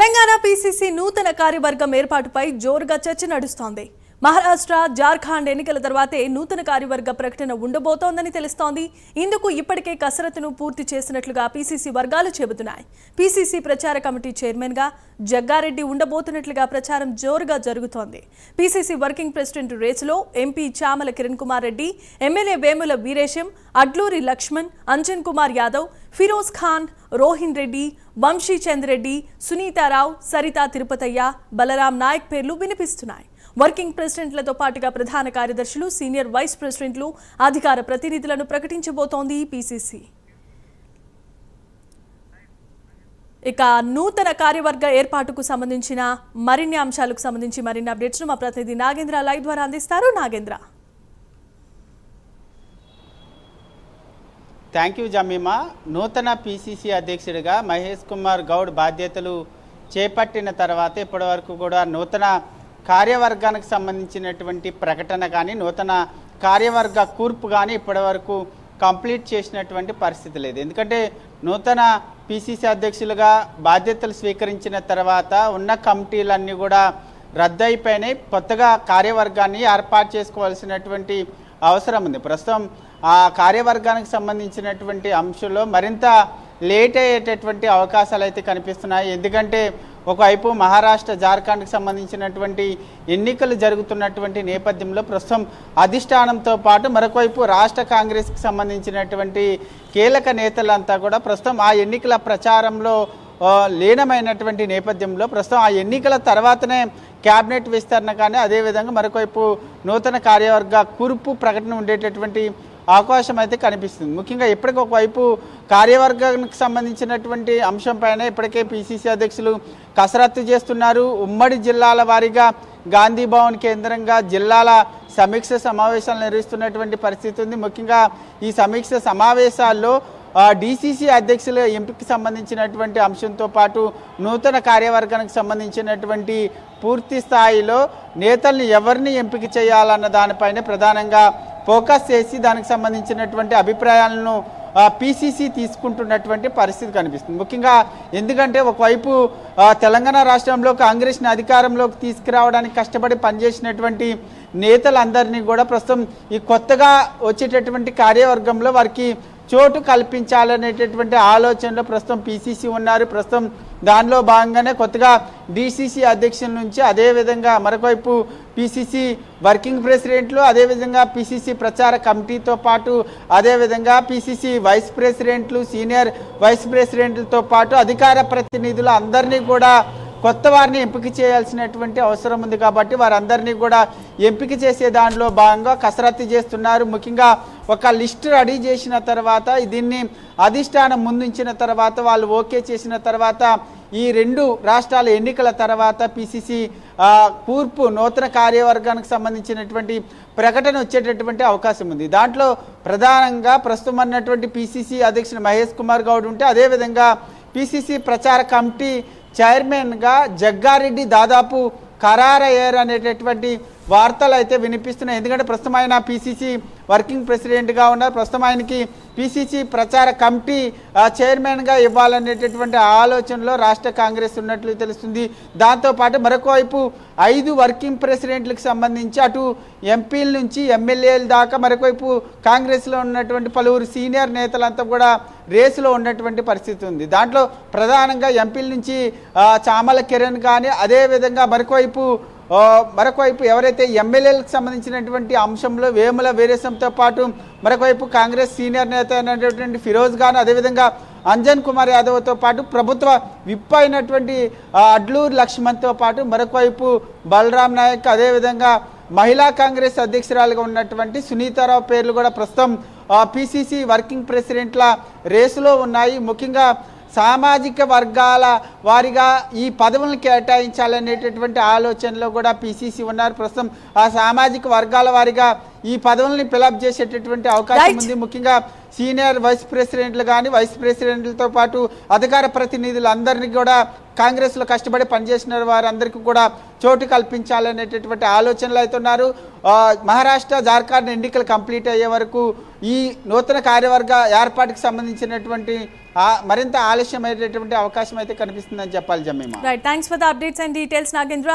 Telangana PCC నూతన కార్యవర్గం ఏర్పాటుపై జోరుగా చర్చ నడుస్తోంది. మహారాష్ట్ర జార్ఖండ్ ఎన్నికల తర్వాతే నూతన కార్యవర్గ ప్రకటన ఉండబోతోందని తెలుస్తోంది. ఇందుకు ఇప్పటికే కసరత్తును పూర్తి చేసినట్లుగా పీసీసీ వర్గాలు చెబుతున్నాయి. పీసీసీ ప్రచార కమిటీ చైర్మన్గా జగ్గారెడ్డి ఉండబోతున్నట్లుగా ప్రచారం జోరుగా జరుగుతోంది. పీసీసీ వర్కింగ్ ప్రెసిడెంట్ రేసులో ఎంపీ చామల కిరణ్ కుమార్ రెడ్డి ఎమ్మెల్యే వేముల వీరేశం అడ్లూరి లక్ష్మణ్ అంజన్ కుమార్ యాదవ్ ఫిరోజ్ ఖాన్ రోహిన్ రెడ్డి వంశీ చంద్ రెడ్డి సునీతారావు సరితా తిరుపతయ్య బలరాం నాయక్ పేర్లు వినిపిస్తున్నాయి. వర్కింగ్ ప్రెసిడెంట్లతో పాటుగా ప్రధాన కార్యదర్శులు సీనియర్ వైస్ ప్రెసిడెంట్లు అధికార ప్రతినిధులను ప్రకటించబోతోంది పీసీసీ. ఇక నూతన కార్యవర్గ ఏర్పాటుకు సంబంధించిన మరిన్ని అంశాలకు సంబంధించి మరిన్ని అప్డేట్స్ను మా ప్రతినిధి నాగేంద్ర లైవ్ ద్వారా అందిస్తారు. నాగేంద్ర. Thank you Jemima. నూతన పిసిసి అధ్యక్షుడిగా మహేష్ కుమార్ గౌడ్ బాధ్యతలు చేపట్టిన తర్వాత ఇప్పటివరకు కూడా నూతన కార్యవర్గానికి సంబంధించినటువంటి ప్రకటన కానీ నూతన కార్యవర్గ కూర్పు కానీ ఇప్పటివరకు కంప్లీట్ చేసినటువంటి పరిస్థితి లేదు. ఎందుకంటే నూతన పిసిసి అధ్యక్షులుగా బాధ్యతలు స్వీకరించిన తర్వాత ఉన్న కమిటీలన్నీ కూడా రద్దయిపోయినాయి. కొత్తగా కార్యవర్గాన్ని ఏర్పాటు చేసుకోవాల్సినటువంటి అవసరం ఉంది. ప్రస్తుతం ఆ కార్యవర్గానికి సంబంధించినటువంటి అంశంలో మరింత లేట్ అయ్యేటటువంటి అవకాశాలు అయితే కనిపిస్తున్నాయి. ఎందుకంటే ఒకవైపు మహారాష్ట్ర జార్ఖండ్కి సంబంధించినటువంటి ఎన్నికలు జరుగుతున్నటువంటి నేపథ్యంలో ప్రస్తుతం అధిష్టానంతో పాటు మరొకవైపు రాష్ట్ర కాంగ్రెస్కి సంబంధించినటువంటి కీలక నేతలంతా కూడా ప్రస్తుతం ఆ ఎన్నికల ప్రచారంలో లీనమైనటువంటి నేపథ్యంలో ప్రస్తుతం ఆ ఎన్నికల తర్వాతనే క్యాబినెట్ విస్తరణ కానీ అదేవిధంగా మరొకవైపు నూతన కార్యవర్గ కూర్పు ప్రకటన ఉండేటటువంటి అవకాశం అయితే కనిపిస్తుంది. ముఖ్యంగా ఇప్పటికి ఒకవైపు కార్యవర్గానికి సంబంధించినటువంటి అంశంపైన ఇప్పటికే పిసిసి అధ్యక్షులు కసరత్తు చేస్తున్నారు. ఉమ్మడి జిల్లాల వారీగా గాంధీ భవన్ కేంద్రంగా జిల్లాల సమీక్ష సమావేశాలు నిర్వహిస్తున్నటువంటి పరిస్థితి ఉంది. ముఖ్యంగా ఈ సమీక్ష సమావేశాల్లో డిసిసి అధ్యక్షుల ఎంపికకి సంబంధించినటువంటి అంశంతో పాటు నూతన కార్యవర్గానికి సంబంధించినటువంటి పూర్తి స్థాయిలో నేతల్ని ఎవరిని ఎంపిక చేయాలన్న దానిపైన ప్రధానంగా ఫోకస్ చేసి దానికి సంబంధించినటువంటి అభిప్రాయాలను పిసిసి తీసుకుంటున్నటువంటి పరిస్థితి కనిపిస్తుంది. ముఖ్యంగా ఎందుకంటే ఒకవైపు తెలంగాణ రాష్ట్రంలో కాంగ్రెస్ని అధికారంలోకి తీసుకురావడానికి కష్టపడి పనిచేసినటువంటి నేతలందరినీ కూడా ప్రస్తుతం ఈ కొత్తగా వచ్చేటటువంటి కార్యవర్గంలో వారికి చోటు కల్పించాలనేటటువంటి ఆలోచనలో ప్రస్తుతం పిసిసి ఉన్నారు. ప్రస్తుతం దానిలో భాగంగానే కొత్తగా డిసిసి అధ్యక్షుల నుంచి అదేవిధంగా మరొకవైపు పిసిసి వర్కింగ్ ప్రెసిడెంట్లు అదేవిధంగా పిసిసి ప్రచార కమిటీతో పాటు అదేవిధంగా పిసిసి వైస్ ప్రెసిడెంట్లు సీనియర్ వైస్ ప్రెసిడెంట్లతో పాటు అధికార ప్రతినిధులు అందరినీ కూడా కొత్త వారిని ఎంపిక చేయాల్సినటువంటి అవసరం ఉంది కాబట్టి వారందరినీ కూడా ఎంపిక చేసే దానిలో భాగంగా కసరత్తు చేస్తున్నారు. ముఖ్యంగా ఒక లిస్ట్ రెడీ చేసిన తర్వాత దీన్ని అధిష్టానం ముందుంచిన తర్వాత వాళ్ళు ఓకే చేసిన తర్వాత ఈ రెండు రాష్ట్రాల ఎన్నికల తర్వాత పిసిసి కూర్పు నూతన కార్యవర్గానికి సంబంధించినటువంటి ప్రకటన వచ్చేటటువంటి అవకాశం ఉంది. దాంట్లో ప్రధానంగా ప్రస్తుతం అన్నటువంటి పిసిసి అధ్యక్షుడు మహేష్ కుమార్ గౌడ్ ఉంటే అదేవిధంగా పిసిసి ప్రచార కమిటీ చైర్మన్గా జగ్గారెడ్డి దాదాపు ఖరారయ్యారు అనేటటువంటి వార్తలు అయితే వినిపిస్తున్నాయి. ఎందుకంటే ప్రస్తుతం ఆయన పిసిసి వర్కింగ్ ప్రెసిడెంట్గా ఉన్నారు. ప్రస్తుతం ఆయనకి పిసిసి ప్రచార కమిటీ చైర్మన్గా ఇవ్వాలనేటటువంటి ఆలోచనలో రాష్ట్ర కాంగ్రెస్ ఉన్నట్లు తెలుస్తుంది. దాంతోపాటు మరొక వైపు ఐదు వర్కింగ్ ప్రెసిడెంట్లకు సంబంధించి అటు ఎంపీల నుంచి ఎమ్మెల్యేల దాకా మరొకవైపు కాంగ్రెస్లో ఉన్నటువంటి పలువురు సీనియర్ నేతలంతా కూడా రేసులో ఉన్నటువంటి పరిస్థితి ఉంది. దాంట్లో ప్రధానంగా ఎంపీల నుంచి చామల కిరణ్ కానీ అదేవిధంగా మరొకవైపు మరొకవైపు ఎవరైతే ఎమ్మెల్యేలకు సంబంధించినటువంటి అంశంలో వేముల వీరేశంతో పాటు మరొకవైపు కాంగ్రెస్ సీనియర్ నేత అయినటువంటి ఫిరోజ్ ఖాన్ అదేవిధంగా అంజన్ కుమార్ యాదవ్తో పాటు ప్రభుత్వ విప్ అయినటువంటి అడ్లూరు లక్ష్మణ్తో పాటు మరొకవైపు బలరాం నాయక్ అదేవిధంగా మహిళా కాంగ్రెస్ అధ్యక్షురాలుగా ఉన్నటువంటి సునీతారావు పేర్లు కూడా ప్రస్తుతం పిసిసి వర్కింగ్ ప్రెసిడెంట్ల రేసులో ఉన్నాయి. ముఖ్యంగా సామాజిక వర్గాల వారిగా ఈ పదవులను కేటాయించాలనేటటువంటి ఆలోచనలో కూడా పిసిసి ఉన్నారు ప్రస్తుతం ఆ సామాజిక వర్గాల వారిగా ఈ పదవుల్ని ఫిలప్ చేసేటటువంటి అవకాశం. ఉంది ముఖ్యంగా సీనియర్ వైస్ ప్రెసిడెంట్లు కానీ వైస్ ప్రెసిడెంట్లతో పాటు అధికార ప్రతినిధులు అందరినీ కూడా కాంగ్రెస్లో కష్టపడి పనిచేసిన వారందరికీ కూడా చోటు కల్పించాలనేటటువంటి ఆలోచనలు అయితే ఉన్నారు మహారాష్ట్ర జార్ఖండ్ ఎన్నికలు కంప్లీట్ అయ్యే వరకు ఈ నూతన కార్యవర్గ ఏర్పాటుకు సంబంధించినటువంటి మరింత ఆలస్యం అయ్యేటటువంటి అవకాశం అయితే కనిపిస్తుందని చెప్పాలి Jemima. Right thanks for the updates and details Nagendra.